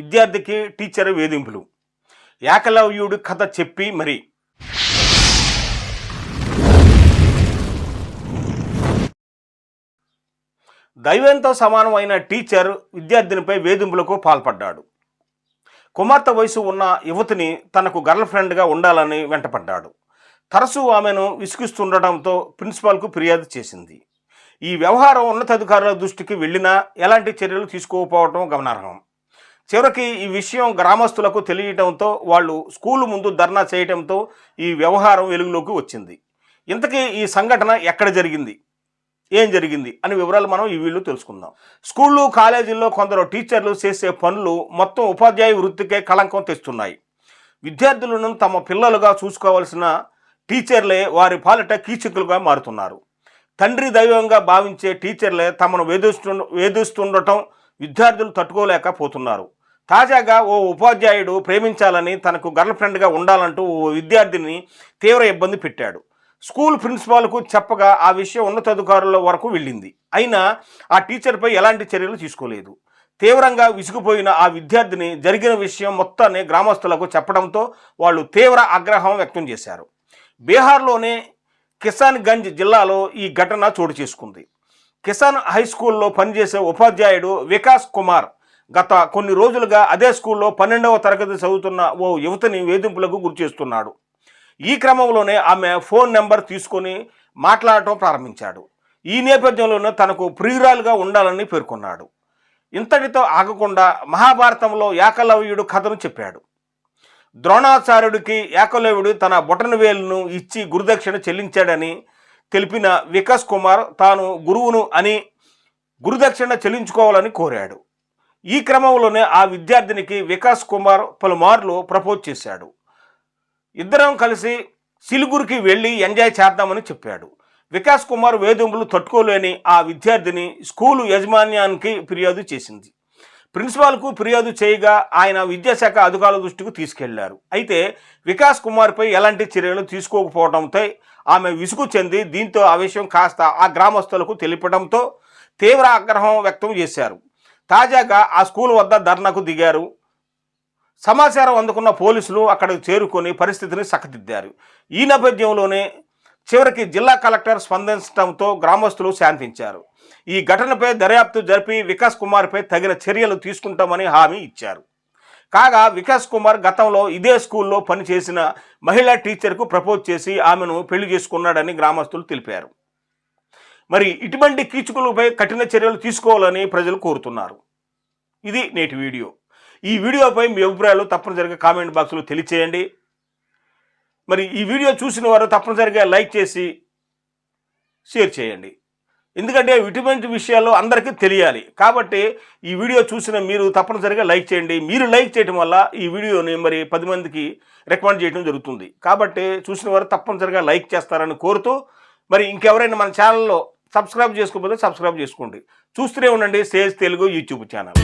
విద్యార్థికి టీచర్ వేధింపులు. ఏకలవ్యుడు కథ చెప్పి మరి. దైవంతో సమానమైన టీచర్ విద్యార్థినిపై వేధింపులకు పాల్పడ్డాడు. కుమార్తె వయసు ఉన్న యువతిని తనకు గర్ల్ ఫ్రెండ్గా ఉండాలని వెంటపడ్డాడు. తరచూ ఆమెను విసిగిస్తుండటంతో ప్రిన్సిపాల్కు ఫిర్యాదు చేసింది. ఈ వ్యవహారం ఉన్నతాధికారుల దృష్టికి వెళ్ళినా ఎలాంటి చర్యలు తీసుకోకపోవడం గమనార్హం. చివరికి ఈ విషయం గ్రామస్తులకు తెలియటంతో వాళ్ళు స్కూలు ముందు ధర్నా చేయటంతో ఈ వ్యవహారం వెలుగులోకి వచ్చింది. ఇంతకీ ఈ సంఘటన ఎక్కడ జరిగింది? ఏం జరిగింది? అని వివరాలు మనం ఈ వీళ్ళు తెలుసుకుందాం. స్కూళ్ళు కాలేజీల్లో కొందరు టీచర్లు చేసే పనులు మొత్తం ఉపాధ్యాయ వృత్తికే కళంకం తెస్తున్నాయి. విద్యార్థులను తమ పిల్లలుగా చూసుకోవాల్సిన టీచర్లే వారి పాలిట కీచకులుగా మారుతున్నారు. తండ్రి దైవంగా భావించే టీచర్లే తమను వేధిస్తు వేధిస్తుండటం విద్యార్థులు తట్టుకోలేకపోతున్నారు. తాజాగా ఓ ఉపాధ్యాయుడు ప్రేమించాలని తనకు గర్ల్ ఫ్రెండ్గా ఉండాలంటూ ఓ విద్యార్థిని తీవ్ర ఇబ్బంది పెట్టాడు. స్కూల్ ప్రిన్సిపాల్కు చెప్పగా ఆ విషయం ఉన్నతాధికారుల వరకు వెళ్ళింది. అయినా ఆ టీచర్పై ఎలాంటి చర్యలు తీసుకోలేదు. తీవ్రంగా విసిగిపోయిన ఆ విద్యార్థిని జరిగిన విషయం మొత్తాన్ని గ్రామస్తులకు చెప్పడంతో వాళ్ళు తీవ్ర ఆగ్రహం వ్యక్తం చేశారు. బీహార్లోని కిసాన్గంజ్ జిల్లాలో ఈ ఘటన చోటు చేసుకుంది. కిసాన్ హై స్కూల్లో పనిచేసే ఉపాధ్యాయుడు వికాస్ కుమార్ గత కొన్ని రోజులుగా అదే స్కూల్లో పన్నెండవ తరగతి చదువుతున్న ఓ యువతిని వేధింపులకు గురిచేస్తున్నాడు ఈ క్రమంలోనే ఆమె ఫోన్ నెంబర్ తీసుకొని మాట్లాడటం ప్రారంభించాడు. ఈ నేపథ్యంలోనే తనకు ప్రియురాలుగా ఉండాలని పేర్కొన్నాడు. ఇంతటితో ఆగకుండా మహాభారతంలో ఏకలవ్యుడు కథను చెప్పాడు. ద్రోణాచార్యుడికి ఏకలవ్యుడు తన బొటన వేలును ఇచ్చి గురుదక్షిణ చెల్లించాడని తెలిపిన వికాస్ కుమార్ తాను గురువును అని గురుదక్షిణ చెల్లించుకోవాలని కోరాడు. ఈ క్రమంలోనే ఆ విద్యార్థినికి వికాస్ కుమార్ పలుమార్లు ప్రపోజ్ చేశాడు. ఇద్దరం కలిసి సిలుగురికి వెళ్ళి ఎంజాయ్ చేద్దామని చెప్పాడు. వికాస్ కుమార్ వేధింపులు తట్టుకోలేని ఆ విద్యార్థిని స్కూలు యాజమాన్యానికి ఫిర్యాదు చేసింది. ప్రిన్సిపాల్కు ఫిర్యాదు చేయగా ఆయన విద్యాశాఖ అధికారుల దృష్టికి తీసుకెళ్ళారు. అయితే వికాస్ కుమార్పై ఎలాంటి చర్యలు తీసుకోకపోవడంతో ఆమె విసుగు చెంది దీంతో ఆ విషయం కాస్త ఆ గ్రామస్తులకు తెలిపడంతో తీవ్ర ఆగ్రహం వ్యక్తం చేశారు. తాజాగా ఆ స్కూల్ వద్ద ధర్నాకు దిగారు. సమాచారం అందుకున్న పోలీసులు అక్కడికి చేరుకొని పరిస్థితిని చక్కదిద్దారు ఈ నేపథ్యంలోనే చివరికి జిల్లా కలెక్టర్ స్పందించడంతో గ్రామస్తులు శాంతించారు. ఈ ఘటనపై దర్యాప్తు జరిపి వికాస్ కుమార్పై తగిన చర్యలు తీసుకుంటామని హామీ ఇచ్చారు. కాగా వికాస్ కుమార్ గతంలో ఇదే స్కూల్లో పనిచేసిన మహిళా టీచర్కు ప్రపోజ్ చేసి ఆమెను పెళ్ళి చేసుకున్నాడని గ్రామస్తులు తెలిపారు. మరి ఇటువంటి కీచుకులపై కఠిన చర్యలు తీసుకోవాలని ప్రజలు కోరుతున్నారు. ఇది నేటి వీడియో. ఈ వీడియోపై మీ అభిప్రాయాలు తప్పనిసరిగా కామెంట్ బాక్స్లో తెలియచేయండి. మరి ఈ వీడియో చూసిన వారు తప్పనిసరిగా లైక్ చేసి షేర్ చేయండి. ఎందుకంటే ఇటువంటి విషయాలు అందరికీ తెలియాలి. కాబట్టి ఈ వీడియో చూసిన మీరు తప్పనిసరిగా లైక్ చేయండి. మీరు లైక్ చేయడం వల్ల ఈ వీడియోని మరి పది మందికి రికమెండ్ చేయడం జరుగుతుంది. కాబట్టి చూసిన వారు తప్పనిసరిగా లైక్ చేస్తారని కోరుతూ మరి ఇంకెవరైనా మన ఛానల్లో సబ్స్క్రైబ్ చేసుకోకపోతే సబ్స్క్రైబ్ చేసుకోండి. చూస్తూనే ఉండండి. Sage Telugu YouTube channel.